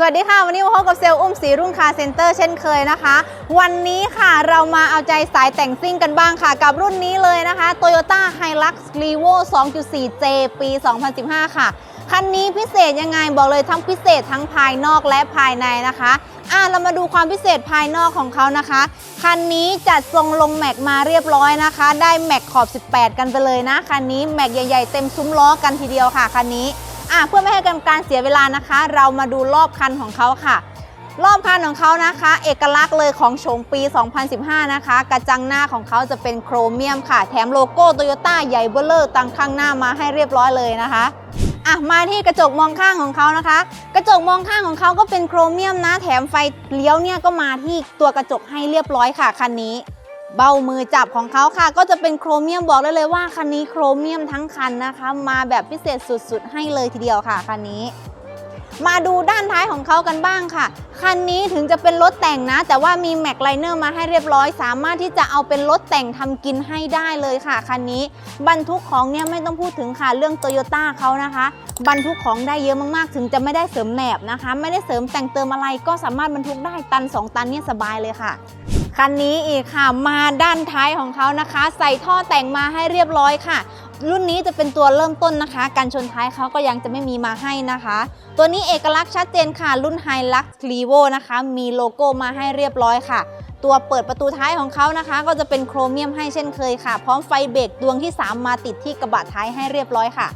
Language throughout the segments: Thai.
สวัสดีค่ะ วันนี้มาพบกับเซลล์อุ้มสีรุ่งคาเซ็นเตอร์เช่นเคยนะคะ วันนี้ค่ะเรามาเอาใจสายแต่งซิ่งกันบ้างค่ะ กับรุ่นนี้เลยนะคะ Toyota Hilux Revo 2.4J ปี 2015 ค่ะ คันนี้พิเศษยังไงบอกเลยทั้งพิเศษทั้งภายนอกและภายในนะคะอะเรามาดูความพิเศษภายนอกของเขานะคะ คันนี้จัดทรงลงแม็กมาเรียบร้อยนะคะ ได้แม็กขอบ 18 กันไปเลยนะ คันนี้แม็กใหญ่ ๆ เต็มซุ้มล้อกันทีเดียวค่ะคันนี้ อะเพื่อไม่ให้กการเสียเวลานะคะ เรามาดูรอบคันของเขาค่ะ รอบคันของเขานะคะ เอกลักษณ์เลยของโฉมปี 2015 นะคะ กระจังหน้าของเขาจะเป็นโครเมียมค่ะ แถมโลโก้โตโยต้าใหญ่เบ้อเลอร์ตั้งข้างหน้ามาให้เรียบร้อยเลยนะคะอะมาที่กระจกมองข้างของเขานะคะ กระจกมองข้างของเขาก็เป็นโครเมียมนะ แถมไฟเลี้ยวเนี่ยก็มาที่ตัวกระจกให้เรียบร้อยค่ะคันนี้ เบ้ามือจับของเขาค่ะ ก็จะเป็นโครเมียมบอกได้เลยว่าคันนี้โครเมียมทั้งคันนะคะ มาแบบพิเศษสุดๆ ให้เลยทีเดียวค่ะคันนี้ มาดูด้านท้ายของเขากันบ้างค่ะ คันนี้ถึงจะเป็นรถแต่งนะ แต่ว่ามีแม็กไลเนอร์มาให้เรียบร้อย สามารถที่จะเอาเป็นรถแต่งทำกินให้ได้เลยค่ะคันนี้ บรรทุกของเนี่ยไม่ต้องพูดถึงค่ะเรื่องโตโยต้าเขานะคะบรรทุกของได้เยอะมากๆ ถึงจะไม่ได้เสริมแหนบนะคะ ไม่ได้เสริมแต่งเติมอะไรก็สามารถบรรทุกได้ตัน 2 ตันเนี่ยสบายเลยค่ะ คันนี้อีกค่ะมาด้านท้ายของเขานะคะ ใส่ท่อแต่งมาให้เรียบร้อยค่ะ รุ่นนี้จะเป็นตัวเริ่มต้นนะคะ การชนท้ายเขาก็ยังจะไม่มีมาให้นะคะ ตัวนี้เอกลักษณ์ชัดเจนค่ะ รุ่น Hilux Revo นะคะ มีโลโก้มาให้เรียบร้อยค่ะ ตัวเปิดประตูท้ายของเขานะคะ ก็จะเป็นโครเมียมให้เช่นเคยค่ะ พร้อมไฟเบรกดวงที่ 3 มาติดที่กระบะท้ายให้เรียบร้อยค่ะ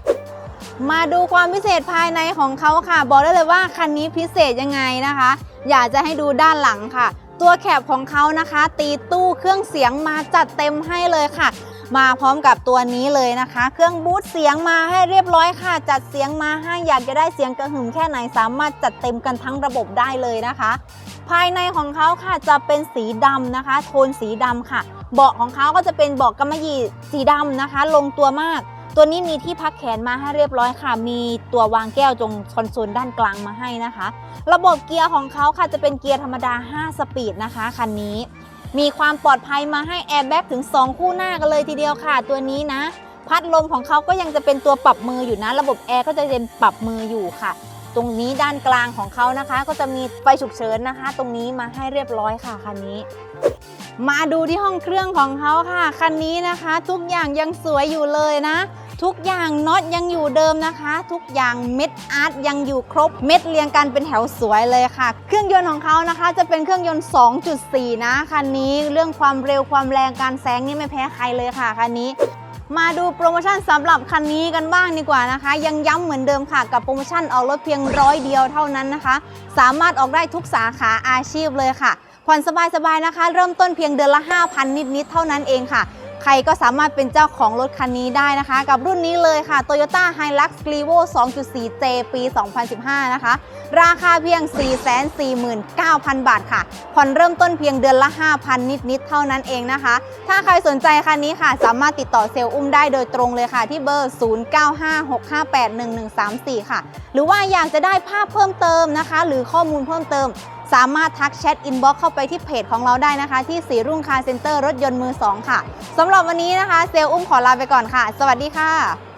มาดูความพิเศษภายในของเขาค่ะ บอกได้เลยว่าคันนี้พิเศษยังไงนะคะ อยากจะให้ดูด้านหลังค่ะ ตัวแคปของเขานะคะ ตีตู้เครื่องเสียงมาจัดเต็มให้เลยค่ะ มาพร้อมกับตัวนี้เลยนะคะ เครื่องบูตเสียงมาให้เรียบร้อยค่ะ จัดเสียงมาให้อยากจะได้เสียงกระหึ่มแค่ไหนสามารถจัดเต็มกันทั้งระบบได้เลยนะคะ ภายในของเขาค่ะจะเป็นสีดำนะคะ โทนสีดำค่ะ เบาะของเขาก็จะเป็นเบาะกำมะหยี่สีดำนะคะ ลงตัวมาก ตัวนี้มีที่พักแขนมาให้เรียบร้อยค่ะ มีตัววางแก้วตรงคอนโซลด้านกลางมาให้นะคะ ระบบเกียร์ของเขาค่ะจะเป็นเกียร์ธรรมดา 5 สปีดนะคะคันนี้ มีความปลอดภัยมาให้แอร์แบ็กถึง 2 คู่หน้ากันเลยทีเดียวค่ะ ตัวนี้นะ พัดลมของเขาก็ยังจะเป็นตัวปรับมืออยู่นะ ระบบแอร์ก็จะเป็นปรับมืออยู่ค่ะ ตรงนี้ด้านกลางของเขานะคะ ก็จะมีไฟฉุกเฉินนะคะ ตรงนี้มาให้เรียบร้อยค่ะคันนี้มาดูที่ห้องเครื่องของเขาค่ะ คันนี้นะคะ ทุกอย่างยังสวยอยู่เลยนะ ทุกอย่างน็อตยังอยู่เดิมนะคะ ทุกอย่างเม็ดอาร์ตยังอยู่ครบเม็ดเรียงกันเป็นแถวสวยเลยค่ะ เครื่องยนต์ของเขานะคะ จะเป็นเครื่องยนต์ 2.4 นะคันนี้เรื่องความเร็วความแรงการแซงนี่ไม่แพ้ใครเลยค่ะคันนี้มาดูโปรโมชั่นสำหรับคันนี้กันบ้างดีกว่านะคะ ยังย้ำเหมือนเดิมค่ะ กับโปรโมชั่นออกรถเพียงร้อยเดียวเท่านั้นนะคะ สามารถออกได้ทุกสาขาอาชีพเลยค่ะผ่อนสบายๆนะคะ เริ่มต้นเพียงเดือนละ 5,000 นิดๆเท่านั้นเองค่ะ ใครก็สามารถเป็นเจ้าของรถคันนี้ได้นะคะ กับรุ่นนี้เลยค่ะ Toyota Hilux Revo 2.4J ปี 2015 นะคะ ราคาเพียง 449,000 บาทค่ะ ผ่อนเริ่มต้นเพียงเดือนละ 5,000 นิด ๆ เท่านั้นเองนะคะ ถ้าใครสนใจคันนี้ค่ะ สามารถติดต่อเซลล์อุ้มได้โดยตรงเลยค่ะ ที่เบอร์ 0956581134 ค่ะ หรือว่าอยากจะได้ภาพเพิ่มเติมนะคะ หรือข้อมูลเพิ่มเติม สามารถทักแชทอินบ็อกเข้าไปที่เพจของเราได้นะคะ ที่สีรุ่งคาร์เซ็นเตอร์รถยนต์มือ 2 ค่ะสำหรับวันนี้นะคะเซลอุ้มขอลาไปก่อนค่ะ สวัสดีค่ะ